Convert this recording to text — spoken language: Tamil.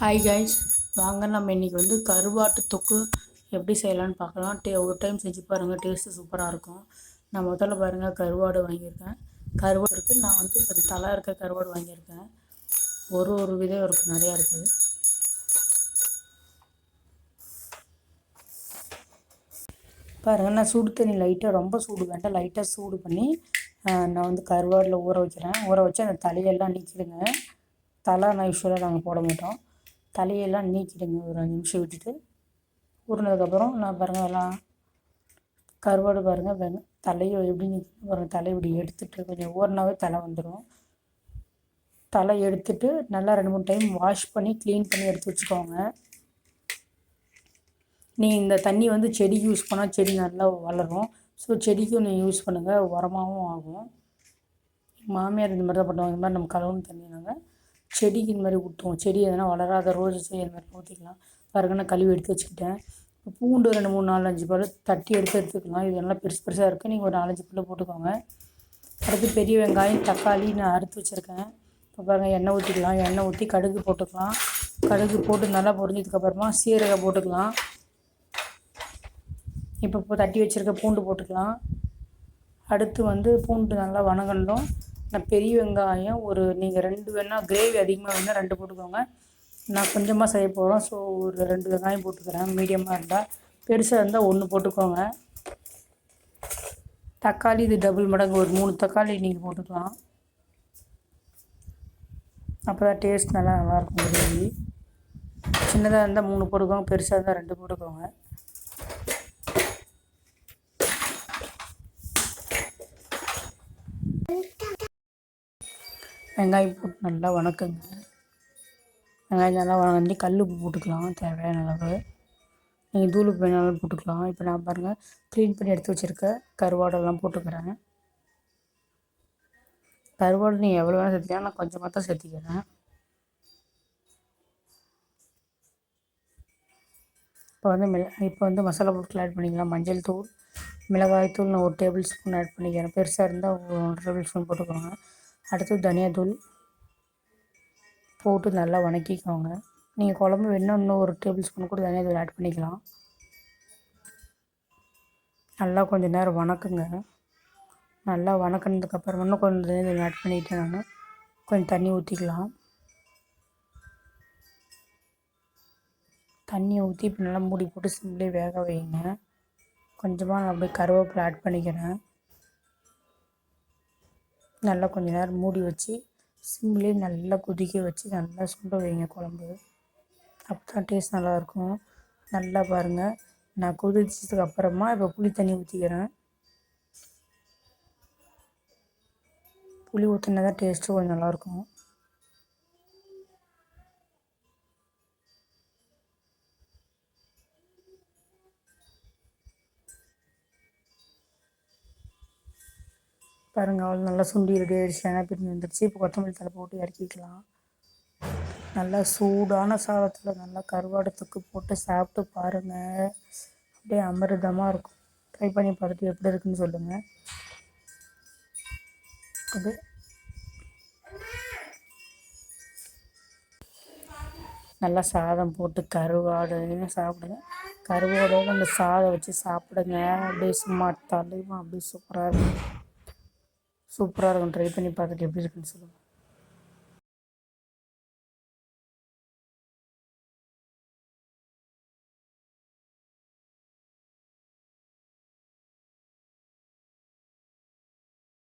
ஹாய் கைஸ் வாங்க நம்ம இன்றைக்கி வந்து கருவாட்டு தொக்கு எப்படி செய்யலான்னு பார்க்கலாம். டே ஒரு டைம் செஞ்சு பாருங்கள் டேஸ்ட்டு சூப்பராக இருக்கும். நான் முதல்ல பாருங்கள் கருவாடு வாங்கியிருக்கேன். கருவாடு இருக்குது நான் வந்து இப்போ தலை இருக்க கருவாடு வாங்கியிருக்கேன். ஒரு ஒரு விதம் இருக்குது நிறையா இருக்குது பாருங்கள் நான் சூடு தண்ணி லைட்டாக ரொம்ப சூடு வேண்டாம். லைட்டாக சூடு பண்ணி நான் வந்து கருவாடில் ஊற வைக்கிறேன். ஊற வச்சு அந்த தலையெல்லாம் நிற்கிடுங்க தலை நான் யூஸ்வலாக நாங்கள் போட மாட்டோம். தலையெல்லாம் நீக்கிடுங்க. ஒரு அஞ்சு நிமிஷம் விட்டுட்டு ஊறினதுக்கப்புறம் நான் பாருங்கள் எல்லாம் கருவாடு பாருங்கள் வெங்க தலையை எப்படி நிற்கும் பாருங்கள் தலை இப்படி எடுத்துட்டு கொஞ்சம் ஊறினாவே தலை வந்துடும் தலை எடுத்துட்டு நல்லா ரெண்டு மூணு டைம் வாஷ் பண்ணி க்ளீன் பண்ணி எடுத்து வச்சுக்கோங்க. நீங்கள் இந்த தண்ணி வந்து செடிக்கு யூஸ் பண்ணால் செடி நல்லா வளரும். ஸோ செடிக்கும் நீங்கள் யூஸ் பண்ணுங்கள் உரமாகவும் ஆகும். மாமியார் இந்த மாதிரி தான் பண்ணுவாங்க. இந்த மாதிரி நம்ம கலவுன்னு தண்ணி நாங்கள் செடிக்கு இந்த மாதிரி ஊற்றுவோம் செடி எதனா வளராத ரோஜா செடி இந்த மாதிரி ஊற்றிக்கலாம் பாருங்க நான் கழுவி எடுத்து வச்சுக்கிட்டேன். பூண்டு ரெண்டு மூணு நாலு அஞ்சு பழம் தட்டி எடுத்து எடுத்துக்கலாம். இது நல்லா பெருசு பெருசாக இருக்குது நீங்கள் ஒரு நாலஞ்சு பழம் போட்டுக்கோங்க. அடுத்து பெரிய வெங்காயம் தக்காளி நான் அறுத்து வச்சுருக்கேன். இப்போ பாருங்கள் எண்ணெய் ஊற்றிக்கலாம் எண்ணெய் ஊற்றி கடுகு போட்டுக்கலாம். கடுகு போட்டு நல்லா பொரிஞ்சதுக்கப்புறமா சீரகம் போட்டுக்கலாம். இப்போ இப்போ தட்டி வச்சுருக்க பூண்டு போட்டுக்கலாம். அடுத்து வந்து பூண்டு நல்லா வணங்கணும். நான் பெரிய வெங்காயம் ஒரு நீங்கள் ரெண்டு வேணால் கிரேவி அதிகமாக வேணால் ரெண்டு போட்டுக்கோங்க. நான் கொஞ்சமாக செய்ய போகிறோம் ஸோ ஒரு ரெண்டு வெங்காயம் போட்டுக்கிறேன். மீடியமாக இருந்தால் பெருசாக இருந்தால் ஒன்று போட்டுக்கோங்க. தக்காளி இது டபுள் மடங்கு. ஒரு மூணு தக்காளி நீங்கள் போட்டுக்கலாம். அப்போ தான் டேஸ்ட் நல்லா நல்லாயிருக்கும் கிரேவி சின்னதாக இருந்தால் மூணு போட்டுக்கோங்க. பெருசாக இருந்தால் ரெண்டு போட்டுக்கோங்க. வெங்காயம் போட்டு நல்லா வணக்குங்க. வெங்காயம் நல்லா வணங்கி கல் உப்பு போட்டுக்கலாம் தேவையான அளவு. நீங்கள் தூள் உப்பு வேணாலும் போட்டுக்கலாம். இப்போ நான் பாருங்கள் க்ளீன் பண்ணி எடுத்து வச்சுருக்க கருவாடெல்லாம் போட்டுக்கிறேன். கருவாடு நீங்கள் எவ்வளோ வேணால் சேர்த்துக்கலாம். நான் கொஞ்சமாக தான் சேர்த்துக்கிறேன். இப்போ வந்து மிள இப்போ வந்து மசாலா பொருட்கள் ஆட் பண்ணிக்கலாம். மஞ்சள் தூள் மிளகாய் தூள் நான் ஒரு டேபிள் ஸ்பூன் ஆட் பண்ணிக்கிறேன். பெருசாக இருந்தால் ஒரு டேபிள் ஸ்பூன் போட்டுக்கோங்க. அடுத்து தனியாத்தூள் போட்டு நல்லா வணக்கிக்கோங்க. நீங்கள் குழம்பு வேணும் இன்னும் ஒரு டேபிள் ஸ்பூன் கூட தனியாத்தூள் ஆட் பண்ணிக்கலாம். நல்லா கொஞ்சம் நேரம் வணக்குங்க. நல்லா வணக்கினதுக்கப்புறம் இன்னும் கொஞ்சம் தனியாத்தூள் ஆட் பண்ணிக்கிட்டேன் நான் கொஞ்சம் தண்ணி ஊற்றிக்கலாம் தண்ணியை ஊற்றி இப்போ நல்லா மூடி போட்டு சிம்லேயே வேக வைங்க. கொஞ்சமாக நான் அப்படியே கருவேப்பிலை ஆட் பண்ணிக்கிறேன். நல்லா கொஞ்ச நேரம் மூடி வச்சு சிம்லேயே நல்லா கொதிக்க வச்சு நல்லா சுண்ட வைங்க குழம்பு. அப்போ தான் டேஸ்ட் நல்லாயிருக்கும் நல்லா பாருங்கள் நான் கொதிச்சதுக்கு அப்புறமா இப்போ புளி தண்ணி ஊற்றிக்கிறேன் புளி ஊற்றினா தான் டேஸ்ட்டு கொஞ்சம் நல்லாயிருக்கும் பாருங்கள் அவ்வளோ நல்லா சுண்டி ரெடி ஆகிடுச்சு எண்ணெய் பிரிஞ்சு வந்துடுச்சு இப்போ கொத்தமல்லி தலை போட்டு இறக்கிக்கலாம். நல்லா சூடான சாதத்தில் நல்லா கருவாடு போட்டு சாப்பிட்டு பாருங்கள் அப்படியே அமிர்தமாக இருக்கும். ட்ரை பண்ணி பார்த்துட்டு எப்படி இருக்குன்னு சொல்லுங்கள் அது. நல்லா சாதம் போட்டு கருவாடு சாப்பிடுங்க. கருவாடோடு அந்த சாதம் வச்சு சாப்பிடுங்க. அப்படியே சும்மா தலைமா அப்படியே சூப்பராக இருக்கும். சூப்பராக இருக்கும். ட்ரை பண்ணி பார்த்துட்டு எப்படி இருக்குன்னு சொல்லுங்கள்